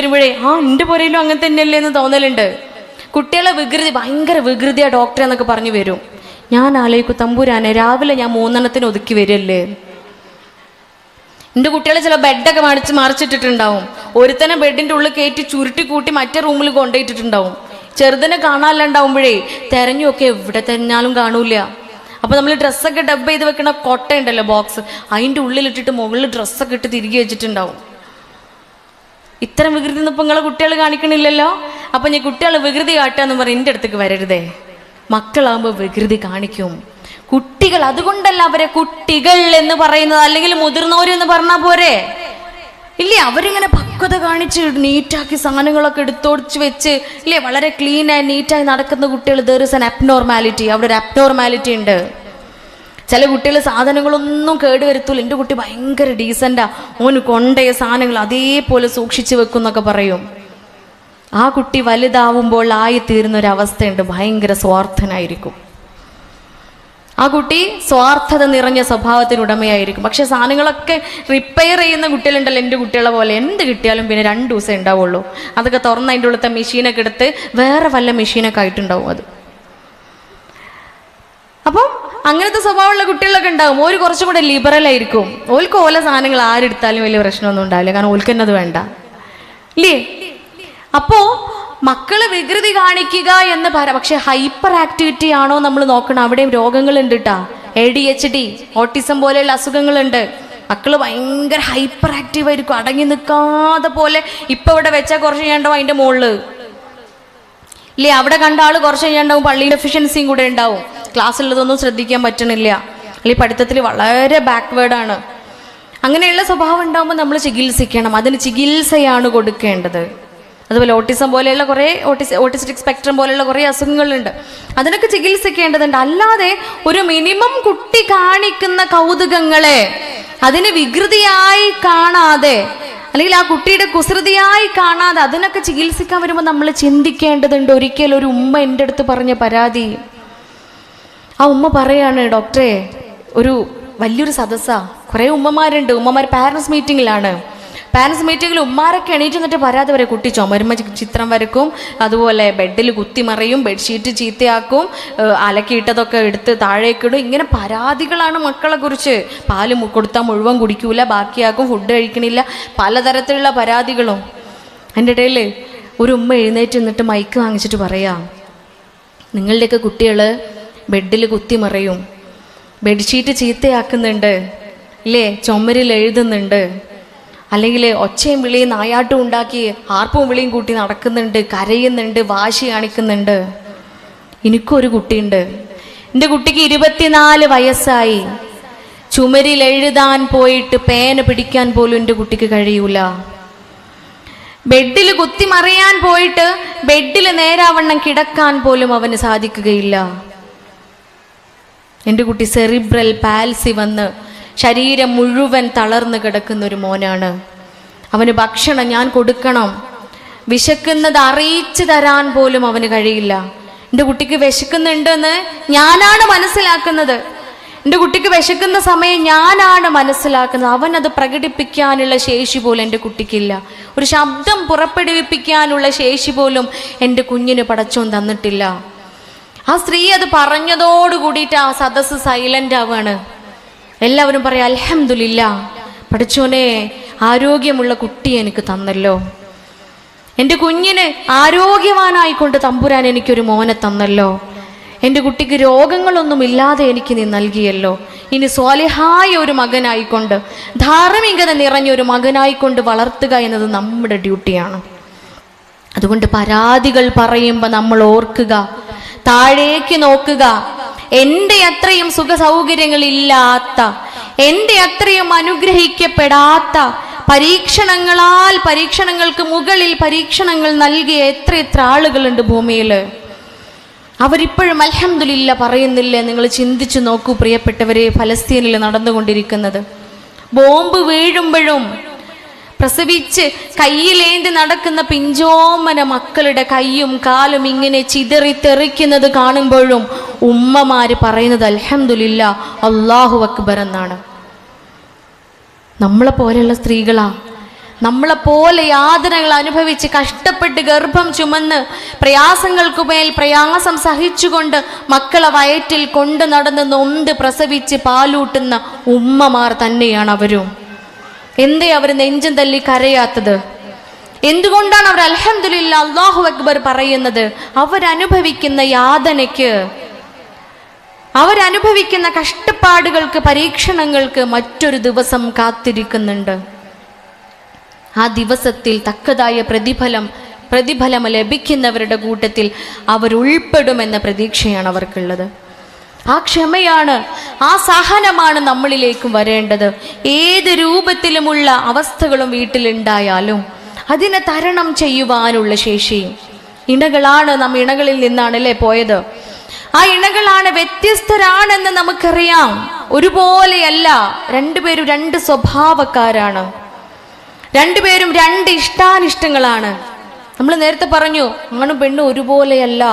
വരുമ്പോഴേ ആ എന്റെ പുരയിലും അങ്ങനെ തന്നെയല്ലേ എന്ന് തോന്നലുണ്ട്. കുട്ടികളെ വികൃതി ഭയങ്കര വികൃതിയാ ഡോക്ടറെ എന്നൊക്കെ പറഞ്ഞു വരും. ഞാൻ ആലോചിക്കും തമ്പുരാനെ രാവിലെ ഞാൻ മൂന്നെണ്ണത്തിന് ഒതുക്കി വരില്ലേ എന്റെ കുട്ടികളെ ചില ബെഡൊക്കെ മടിച്ച് മറിച്ചിട്ടിട്ടുണ്ടാവും. ഒരുത്തനെ ബെഡിന്റെ ഉള്ളിൽ കയറ്റി ചുരുട്ടി കൂട്ടി മറ്റേ റൂമിൽ കൊണ്ടുപോയിട്ടിട്ടുണ്ടാവും. ചെറുതിനെ കാണാനില്ലാണ്ടാവുമ്പോഴേ തെരഞ്ഞൊക്കെ എവിടെ തെരഞ്ഞാലും കാണൂല. അപ്പൊ നമ്മൾ ഡ്രസ്സൊക്കെ ഡബ് ചെയ്ത് വെക്കണ കൊട്ടയുണ്ടല്ലോ ബോക്സ്. അതിന്റെ ഉള്ളിലിട്ടിട്ട് മുകളിൽ ഡ്രസ്സൊക്കെ ഇട്ട് തിരികെ വെച്ചിട്ടുണ്ടാവും. ഇത്തരം വികൃതി ഒന്നും നിങ്ങളെ കുട്ടികൾ കാണിക്കണില്ലല്ലോ? അപ്പൊ ഞാൻ കുട്ടികളെ വികൃതി കാട്ടാന്ന് പറഞ്ഞ് എന്റെ അടുത്തേക്ക് വരരുതേ. മക്കളാകുമ്പോൾ വികൃതി കാണിക്കും. കുട്ടികൾ അതുകൊണ്ടല്ല അവരെ കുട്ടികൾ എന്ന് പറയുന്നത്. അല്ലെങ്കിൽ മുതിർന്നവർ എന്ന് പറഞ്ഞാൽ പോരെ? ഇല്ലേ അവരിങ്ങനെ പക്വത കാണിച്ച് നീറ്റാക്കി സാധനങ്ങളൊക്കെ എടുത്തോടിച്ച് വെച്ച് ഇല്ലേ വളരെ ക്ലീനായി നീറ്റായി നടക്കുന്ന കുട്ടികൾ ദർ ഇസ് ആൻ അബ്നോർമാലിറ്റി അവിടെ ഒരു അബ്നോർമാലിറ്റി ഉണ്ട്. ചില കുട്ടികൾ സാധനങ്ങളൊന്നും കേടുവരുത്തൂല എന്റെ കുട്ടി ഭയങ്കര ഡീസന്റാ ഓന് കൊണ്ടയ സാധനങ്ങൾ അതേപോലെ സൂക്ഷിച്ചു വെക്കുന്നൊക്കെ പറയും. ആ കുട്ടി വലുതാവുമ്പോൾ ആയിത്തീരുന്ന ഒരു അവസ്ഥയുണ്ട് ഭയങ്കര സ്വാർത്ഥനായിരിക്കും. ആ കുട്ടി സ്വാർത്ഥത നിറഞ്ഞ സ്വഭാവത്തിന് ഉടമയായിരിക്കും. പക്ഷെ സാധനങ്ങളൊക്കെ റിപ്പയർ ചെയ്യുന്ന കുട്ടികളുണ്ടല്ലോ എന്റെ കുട്ടികളെ പോലെ. എന്ത് കിട്ടിയാലും പിന്നെ രണ്ട് ദിവസം ഉണ്ടാവുള്ളൂ. അതൊക്കെ തുറന്ന് അതിന്റെ ഉള്ളത്തെ മെഷീനൊക്കെ എടുത്ത് വേറെ വല്ല മെഷീനൊക്കെ ആയിട്ടുണ്ടാവും അത്. അങ്ങനത്തെ സ്വഭാവമുള്ള കുട്ടികളൊക്കെ ഉണ്ടാവും. ഓര് കുറച്ചും കൂടെ ലിബറൽ ആയിരിക്കും. ഓൽക്ക് ഓല സാധനങ്ങൾ ആരെടുത്താലും വലിയ പ്രശ്നമൊന്നും ഉണ്ടാവില്ല. കാരണം ഓൽക്ക് തന്നെ അത് വേണ്ട. ഇല്ലേ? അപ്പോ മക്കൾ വികൃതി കാണിക്കുക എന്ന് പറ പക്ഷെ ഹൈപ്പർ ആക്ടിവിറ്റി ആണോ നമ്മൾ നോക്കണം. അവിടെയും രോഗങ്ങളുണ്ട് കേട്ടാ A D H D autism പോലെയുള്ള അസുഖങ്ങളുണ്ട്. മക്കൾ ഭയങ്കര ഹൈപ്പർ ആക്റ്റീവ് ആയിരിക്കും. അടങ്ങി നിൽക്കാതെ പോലെ ഇപ്പൊ ഇവിടെ വെച്ചാൽ കുറച്ച് ചെയ്യണ്ടോ അതിന്റെ മുകളിൽ ഇല്ലേ അവിടെ കണ്ട ആൾ കുറച്ച് കഴിഞ്ഞുണ്ടാവും പള്ളിയിൽ എഫിഷ്യൻസിയും കൂടെ ഉണ്ടാവും. ക്ലാസ്സിലുള്ളതൊന്നും ശ്രദ്ധിക്കാൻ പറ്റണില്ല. അല്ലെങ്കിൽ പഠിത്തത്തിൽ വളരെ ബാക്ക്വേർഡാണ് അങ്ങനെയുള്ള സ്വഭാവം ഉണ്ടാകുമ്പോൾ നമ്മൾ ചികിത്സിക്കണം. അതിന് ചികിത്സയാണ് കൊടുക്കേണ്ടത്. അതുപോലെ ഓട്ടിസം പോലെയുള്ള കുറേ ഓട്ടിസ് ഓട്ടിസ്റ്റിക് സ്പെക്ട്രം പോലെയുള്ള കുറേ അസുഖങ്ങളുണ്ട്. അതിനൊക്കെ ചികിത്സിക്കേണ്ടതുണ്ട്. അല്ലാതെ ഒരു മിനിമം കുട്ടി കാണിക്കുന്ന കൗതുകങ്ങളെ അതിന് വികൃതിയായി കാണാതെ അല്ലെങ്കിൽ ആ കുട്ടിയുടെ കുസൃതിയായി കാണാതെ അതിനൊക്കെ ചികിത്സിക്കാൻ വരുമ്പോൾ നമ്മൾ ചിന്തിക്കേണ്ടതുണ്ട്. ഒരിക്കലും ഒരു ഉമ്മ എന്റെ അടുത്ത് പറഞ്ഞ പരാതി. ആ ഉമ്മ പറയാണ് ഡോക്ടറെ ഒരു വലിയൊരു സദസ്സാ. കുറേ ഉമ്മമാരുണ്ട്. ഉമ്മമാർ പാരൻസ് മീറ്റിങ്ങിലാണ് പാരൻസ് മീറ്റിങ്ങിൽ ഉമ്മാരൊക്കെ എണീറ്റ് നിന്നിട്ട് പരാതി വരെ കുട്ടി ചുമരുമ ചിത്രം വരക്കും അതുപോലെ ബെഡിൽ കുത്തിമറിയും ബെഡ്ഷീറ്റ് ചീത്തയാക്കും അലക്കിയിട്ടതൊക്കെ എടുത്ത് താഴേക്കിടും ഇങ്ങനെ പരാതികളാണ് മക്കളെ കുറിച്ച്. പാൽ കൊടുത്താൽ മുഴുവൻ കുടിക്കൂല ബാക്കിയാക്കും ഫുഡ് കഴിക്കണില്ല പലതരത്തിലുള്ള പരാതികളും. എന്റെ ഇടയിൽ ഒരു ഉമ്മ എഴുന്നേറ്റ് നിന്നിട്ട് മൈക്ക് വാങ്ങിച്ചിട്ട് പറയാം നിങ്ങളുടെയൊക്കെ കുട്ടികൾ ബെഡിൽ കുത്തിമറിയും ബെഡ്ഷീറ്റ് ചീത്തയാക്കുന്നുണ്ട് ഇല്ലേ? ചുമരിൽ എഴുതുന്നുണ്ട് അല്ലെങ്കിൽ ഒച്ചയും വിളിയും നായാട്ടും ഉണ്ടാക്കി ആർപ്പും വിളിയും കൂട്ടി നടക്കുന്നുണ്ട് കരയുന്നുണ്ട് വാശി കാണിക്കുന്നുണ്ട്. എനിക്കൊരു കുട്ടിയുണ്ട്. എന്റെ കുട്ടിക്ക് ഇരുപത്തിനാല് വയസ്സായി. ചുമരിൽ എഴുതാൻ പോയിട്ട് പേന പിടിക്കാൻ പോലും എന്റെ കുട്ടിക്ക് കഴിയൂല. ബെഡിൽ കുത്തിമറിയാൻ പോയിട്ട് ബെഡിൽ നേരാവണ്ണം കിടക്കാൻ പോലും അവന് സാധിക്കുകയില്ല. എന്റെ കുട്ടി സെറിബ്രൽ പാൽസി വന്ന് ശരീരം മുഴുവൻ തളർന്നു കിടക്കുന്ന ഒരു മോനാണ്. അവന് ഭക്ഷണം ഞാൻ കൊടുക്കണം. വിശക്കുന്നത് അറിയിച്ചു തരാൻ പോലും അവന് കഴിയില്ല. എന്റെ കുട്ടിക്ക് വിശക്കുന്നുണ്ടെന്ന് ഞാനാണ് മനസ്സിലാക്കുന്നത്. എന്റെ കുട്ടിക്ക് വിശക്കുന്ന സമയം ഞാനാണ് മനസ്സിലാക്കുന്നത്. അവൻ അത് പ്രകടിപ്പിക്കാനുള്ള ശേഷി പോലും എന്റെ കുട്ടിക്കില്ല. ഒരു ശബ്ദം പുറപ്പെടുവിപ്പിക്കാനുള്ള ശേഷി പോലും എന്റെ കുഞ്ഞിന് പടച്ചോൻ തന്നിട്ടില്ല. ആ സ്ത്രീ അത് പറഞ്ഞതോട് കൂടിയിട്ട് ആ സദസ്സ് സൈലന്റ് ആവാണ് എല്ലാവരും പറയാം അലഹമില്ല പഠിച്ചോനെ ആരോഗ്യമുള്ള കുട്ടി എനിക്ക് തന്നല്ലോ. എന്റെ കുഞ്ഞിന് ആരോഗ്യവാനായിക്കൊണ്ട് തമ്പുരാൻ എനിക്കൊരു മോനെ തന്നല്ലോ. എന്റെ കുട്ടിക്ക് രോഗങ്ങളൊന്നും ഇല്ലാതെ എനിക്ക് നീ നൽകിയല്ലോ. ഇനി സ്വാലിഹായ ഒരു മകനായിക്കൊണ്ട് ധാർമ്മികത നിറഞ്ഞ ഒരു മകനായിക്കൊണ്ട് വളർത്തുക എന്നത് നമ്മുടെ ഡ്യൂട്ടിയാണ്. അതുകൊണ്ട് പരാതികൾ പറയുമ്പോൾ നമ്മൾ ഓർക്കുക താഴേക്ക് നോക്കുക എന്റെ അത്രയും സുഖ സൗകര്യങ്ങളില്ലാത്ത എന്റെ അത്രയും അനുഗ്രഹിക്കപ്പെടാത്ത പരീക്ഷണങ്ങളാൽ പരീക്ഷണങ്ങൾക്ക് മുകളിൽ പരീക്ഷണങ്ങൾ നൽകിയ എത്ര എത്ര ആളുകളുണ്ട് ഭൂമിയിൽ അവരിപ്പോഴും അലഹമില്ല പറയുന്നില്ല നിങ്ങൾ ചിന്തിച്ചു നോക്കൂ പ്രിയപ്പെട്ടവരെ ഫലസ്തീനിൽ നടന്നുകൊണ്ടിരിക്കുന്നത്. ബോംബ് വീഴുമ്പോഴും പ്രസവിച്ച് കയ്യിലേന്തി നടക്കുന്ന പിഞ്ചോമന മക്കളുടെ കൈയും കാലും ഇങ്ങനെ ചിതറി തെറിക്കുന്നത് കാണുമ്പോഴും ഉമ്മമാര് പറയുന്നത് അലഹമുല്ല അള്ളാഹു അക്ബർ എന്നാണ്. നമ്മളെ പോലെയുള്ള സ്ത്രീകളാ. നമ്മളെ പോലെ യാതനകൾ അനുഭവിച്ച് കഷ്ടപ്പെട്ട് ഗർഭം ചുമന്ന് പ്രയാസങ്ങൾക്കു മേൽ പ്രയാസം സഹിച്ചുകൊണ്ട് മക്കളെ വയറ്റിൽ കൊണ്ടു നടന്ന് നൊന്ത് പ്രസവിച്ച് പാലൂട്ടുന്ന ഉമ്മമാർ തന്നെയാണ് അവരും. എന്തേ അവർ നെഞ്ചും തല്ലി കരയാത്തത്? എന്തുകൊണ്ടാണ് അവർ അലഹമില്ല അള്ളാഹു അക്ബർ പറയുന്നത്? അവരനുഭവിക്കുന്ന യാതനയ്ക്ക് അവരനുഭവിക്കുന്ന കഷ്ടപ്പാടുകൾക്ക് പരീക്ഷണങ്ങൾക്ക് മറ്റൊരു ദിവസം കാത്തിരിക്കുന്നുണ്ട്. ആ ദിവസത്തിൽ തക്കതായ പ്രതിഫലം പ്രതിഫലം ലഭിക്കുന്നവരുടെ കൂട്ടത്തിൽ അവരുൾപ്പെടുമെന്ന പ്രതീക്ഷയാണ് അവർക്കുള്ളത്. ആ ക്ഷമയാണ് ആ സഹനമാണ് നമ്മളിലേക്ക് വരേണ്ടത്. ഏത് രൂപത്തിലുമുള്ള അവസ്ഥകളും വീട്ടിലുണ്ടായാലും അതിനെ തരണം ചെയ്യുവാനുള്ള ശേഷിയും ഇണകളാണ് നാം ഇണകളിൽ നിന്നാണല്ലേ പോയത്? ആ ഇണകളാണ് വ്യത്യസ്തരാണെന്ന് നമുക്കറിയാം. ഒരുപോലെയല്ല. രണ്ടുപേരും രണ്ട് സ്വഭാവക്കാരാണ്. രണ്ടുപേരും രണ്ട് ഇഷ്ടാനിഷ്ടങ്ങളാണ്. നമ്മൾ നേരത്തെ പറഞ്ഞു ആണും പെണ്ണും ഒരുപോലെയല്ല.